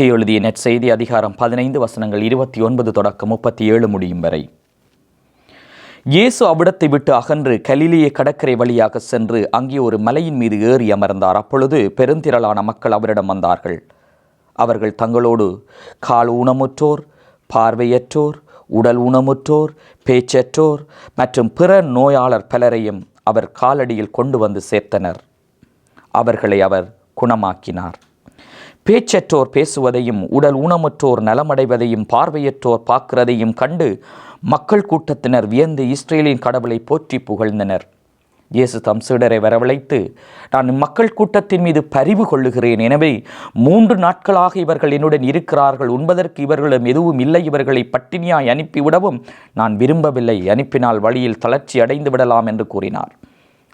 மத்திய எழுதிய நெற்செய்தி அதிகாரம் பதினைந்து வசனங்கள் இருபத்தி ஒன்பது தொடக்கம் முப்பத்தி ஏழு முடியும் வரை. இயேசு அவ்விடத்தை விட்டு அகன்று கலிலேய கடற்கரை வழியாக சென்று அங்கே ஒரு மலையின் மீது ஏறி அமர்ந்தார். அப்பொழுது பெருந்திரளான மக்கள் அவரிடம் வந்தார்கள். அவர்கள் தங்களோடு கால் ஊனமுற்றோர் பார்வையற்றோர் உடல் ஊனமுற்றோர் பேச்சற்றோர் மற்றும் பிற நோயாளர் பலரையும் அவர் காலடியில் கொண்டு வந்து சேர்த்தனர். அவர்களை அவர் குணமாக்கினார். பேச்சற்றோர் பேசுவதையும் உடல் ஊனமுற்றோர் நலமடைவதையும் பார்வையற்றோர் பார்க்கிறதையும் கண்டு மக்கள் கூட்டத்தினர் வியந்து இஸ்ரேலின் கடவுளை போற்றி புகழ்ந்தனர். இயேசு தம் சீடரை வரவழைத்து நான் மக்கள் கூட்டத்தின் மீது பரிவு கொள்ளுகிறேன். எனவே மூன்று நாட்களாக இவர்கள் என்னுடன் இருக்கிறார்கள். உண்பதற்கு இவர்களிடம் எதுவும் இல்லை. இவர்களை பட்டினியாய் அனுப்பிவிடவும் நான் விரும்பவில்லை. அனுப்பினால் வழியில் தளர்ச்சி அடைந்து விடலாம் என்று கூறினார்.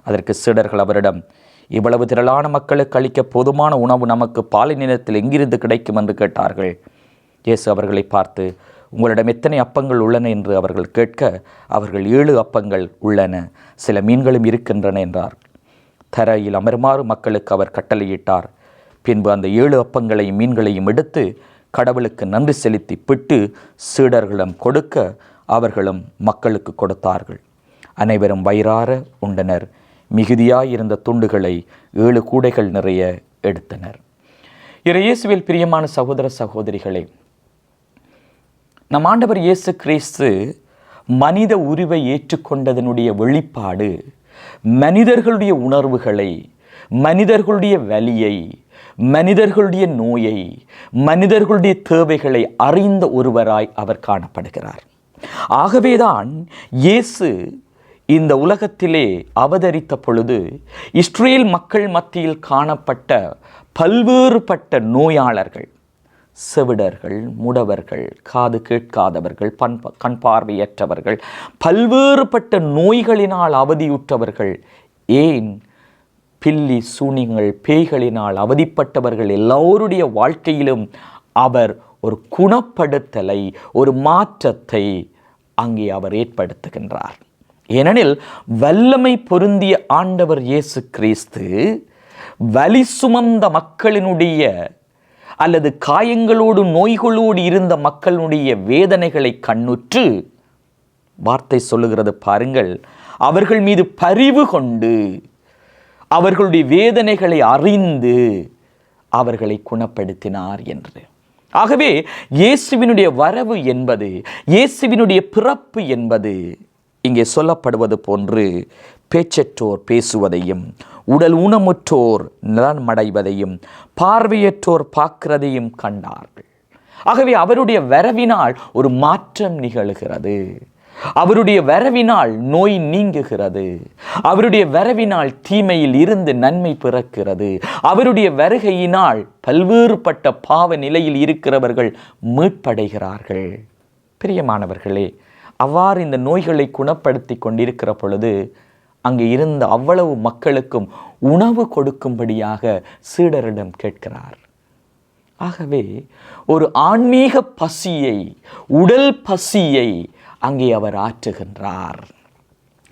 அதற்கு சீடர்கள் அவரிடம் இவ்வளவு திரளான மக்களுக்கு அளிக்க போதுமான உணவு நமக்கு பாலினிலத்தில் எங்கிருந்து கிடைக்கும் என்று கேட்டார்கள். இயேசு அவர்களை பார்த்து உங்களிடம் எத்தனை அப்பங்கள் உள்ளன? என்று அவர்கள் கேட்க அவர்கள் ஏழு அப்பங்கள் உள்ளன. சில மீன்களும் இருக்கின்றன என்றார். தரையில் அமருமாறு மக்களுக்கு அவர் கட்டளையிட்டார். பின்பு அந்த ஏழு அப்பங்களையும் மீன்களையும் எடுத்து கடவுளுக்கு நன்றி செலுத்தி பிட்டு சீடர்களிடம் கொடுக்க அவர்களும் மக்களுக்கு கொடுத்தார்கள். அனைவரும் வயிறார உண்டனர். மிகுதியாயிருந்த துண்டுகளை ஏழு கூடைகள் நிறைய எடுத்தனர். இறை இயேசுவில் பிரியமான சகோதர சகோதரிகளே நம் ஆண்டவர் இயேசு கிறிஸ்து மனித உருவை ஏற்றுக்கொண்டதனுடைய வெளிப்பாடு மனிதர்களுடைய உணர்வுகளை மனிதர்களுடைய வலியை மனிதர்களுடைய நோயை மனிதர்களுடைய தேவைகளை அறிந்த ஒருவராய் அவர் காணப்படுகிறார். ஆகவேதான் இயேசு இந்த உலகத்திலே அவதரித்த பொழுது இஸ்ரேல் மக்கள் மத்தியில் காணப்பட்ட பல்வேறுபட்ட நோயாளர்கள் செவிடர்கள் முடவர்கள் காது கேட்காதவர்கள் பண் கண் பார்வையற்றவர்கள் பல்வேறுபட்ட நோய்களினால் அவதியுற்றவர்கள் ஏன் பில்லி சூனியங்கள் பேய்களினால் அவதிப்பட்டவர்கள் எல்லோருடைய வாழ்க்கையிலும் அவர் ஒரு குணப்படுத்தலை ஒரு மாற்றத்தை அங்கே அவர் ஏற்படுத்துகின்றார். ஏனெனில் வல்லமை பொருந்திய ஆண்டவர் இயேசு கிறிஸ்து வலி சுமந்த மக்களினுடைய அல்லது காயங்களோடு நோய்களோடு இருந்த மக்களுடைய வேதனைகளை கண்ணுற்று வார்த்தை சொல்லுகிறது பாருங்கள். அவர்கள் மீது பரிவு கொண்டு அவர்களுடைய வேதனைகளை அறிந்து அவர்களை குணப்படுத்தினார் என்று. ஆகவே இயேசுவினுடைய வரவு என்பது இயேசுவினுடைய பிறப்பு என்பது இங்கே சொல்லப்படுவது போன்று பேச்சற்றோர் பேசுவதையும் உடல் ஊனமுற்றோர் நலன்மடைவதையும் பார்வையற்றோர் பார்க்கிறதையும் கண்டார்கள். ஆகவே அவருடைய வரவினால் ஒரு மாற்றம் நிகழ்கிறது. அவருடைய வரவினால் நோய் நீங்குகிறது. அவருடைய வரவினால் தீமையில் இருந்து நன்மை பிறக்கிறது. அவருடைய வருகையினால் பல்வேறுபட்ட பாவ நிலையில் இருக்கிறவர்கள் மீட்படைகிறார்கள். பிரியமானவர்களே அவ்வாறு இந்த நோய்களை குணப்படுத்தி கொண்டிருக்கிற பொழுது அங்கே இருந்த அவ்வளவு மக்களுக்கும் உணவு கொடுக்கும்படியாக சீடரிடம் கேட்கிறார். ஆகவே ஒரு ஆன்மீக பசியை உடல் பசியை அங்கே அவர் ஆற்றுகின்றார்.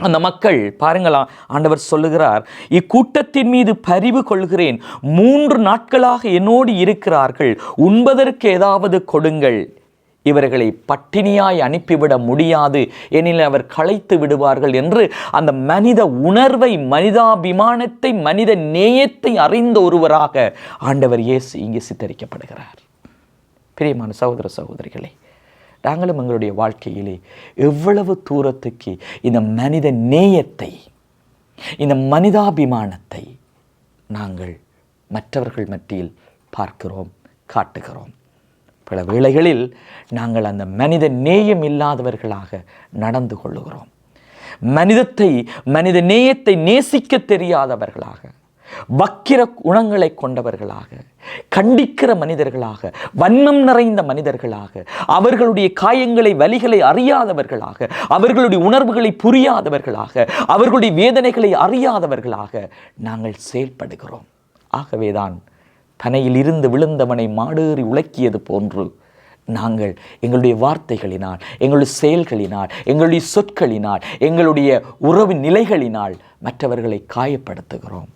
அந்த மக்கள் பாருங்களா ஆண்டவர் சொல்லுகிறார் இக்கூட்டத்தின் மீது பரிவு கொள்கிறேன் மூன்று நாட்களாக என்னோடு இருக்கிறார்கள் உண்பதற்கு ஏதாவது கொடுங்கள். இவர்களை பட்டினியாய் அனுப்பிவிட முடியாது. எனில் அவர் களைத்து விடுவார்கள் என்று அந்த மனித உணர்வை மனிதாபிமானத்தை மனித நேயத்தை அறிந்த ஒருவராக ஆண்டவர் இயேசு இங்கே சித்தரிக்கப்படுகிறார். பிரியமான சகோதர சகோதரிகளே நாங்களும் எங்களுடைய வாழ்க்கையிலே எவ்வளவு தூரத்துக்கு இந்த மனித நேயத்தை இந்த மனிதாபிமானத்தை நாங்கள் மற்றவர்கள் மத்தியில் பார்க்கிறோம் காட்டுகிறோம். பல வேளைகளில் நாங்கள் அந்த மனித நேயம் இல்லாதவர்களாக நடந்து கொள்ளுகிறோம். மனிதத்தை மனித நேயத்தை நேசிக்க தெரியாதவர்களாக வக்கிர குணங்களை கொண்டவர்களாக கண்டிக்கிற மனிதர்களாக வன்மம் நிறைந்த மனிதர்களாக அவர்களுடைய காயங்களை வலிகளை அறியாதவர்களாக அவர்களுடைய உணர்வுகளை புரியாதவர்களாக அவர்களுடைய வேதனைகளை அறியாதவர்களாக நாங்கள் செயல்படுகிறோம். ஆகவேதான் பனையில் இருந்து விழுந்தவனை மாடேறி உலக்கியது போன்று நாங்கள் எங்களுடைய வார்த்தைகளினால் எங்களுடைய செயல்களினால் எங்களுடைய சொற்களினால் எங்களுடைய உறவு நிலைகளினால் மற்றவர்களை காயப்படுத்துகிறோம்.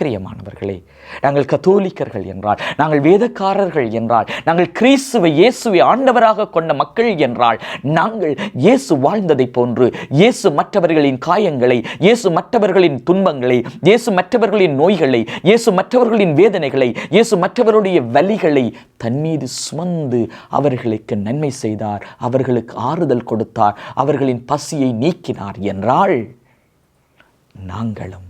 பிரியமானவர்களே நாங்கள் கத்தோலிக்கர்கள் என்றால் நாங்கள் வேதக்காரர்கள் என்றால் நாங்கள் கிறிஸ்துவை இயேசுவை ஆண்டவராக கொண்ட மக்கள் என்றால் நாங்கள் இயேசு வாழ்ந்ததைப் போன்று இயேசு மற்றவர்களின் காயங்களை இயேசு மற்றவர்களின் துன்பங்களை இயேசு மற்றவர்களின் நோய்களை இயேசு மற்றவர்களின் வேதனைகளை இயேசு மற்றவருடைய வலிகளை தன் மீது சுமந்து அவர்களுக்கு நன்மை செய்தார் அவர்களுக்கு ஆறுதல் கொடுத்தார் அவர்களின் பசியை நீக்கினார் என்றால் நாங்களும்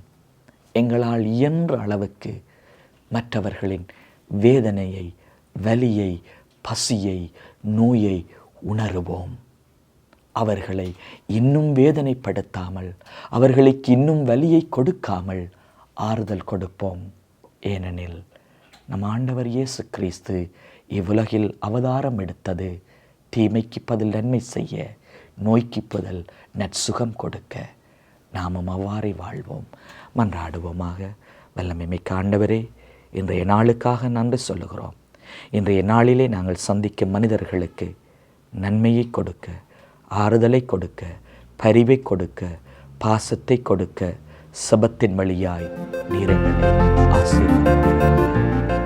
எங்களால் இயன்ற அளவுக்கு மற்றவர்களின் வேதனையை வலியை பசியை நோயை உணருவோம். அவர்களை இன்னும் வேதனைப்படுத்தாமல் அவர்களுக்கு இன்னும் வலியை கொடுக்காமல் ஆறுதல் கொடுப்போம். ஏனெனில் நம் ஆண்டவர் இயேசு கிறிஸ்து இவ்வுலகில் அவதாரம் எடுத்தது தீமைக்கு பதில் நன்மை செய்ய நோய்க்கு பதில் நற்சுகம் கொடுக்க. நாமும் அவ்வாறே வாழ்வோம். மன்றாடுவோமாக. வல்லமை மிக்க ஆண்டவரே இன்றைய நாளுக்காக நன்றி சொல்லுகிறோம். இன்றைய நாளிலே நாங்கள் சந்திக்கும் மனிதர்களுக்கு நன்மையை கொடுக்க ஆறுதலை கொடுக்க பரிவை கொடுக்க பாசத்தை கொடுக்க சபத்தின் வழியாய் நீரங்களை ஆசீர்வதிப்பீராக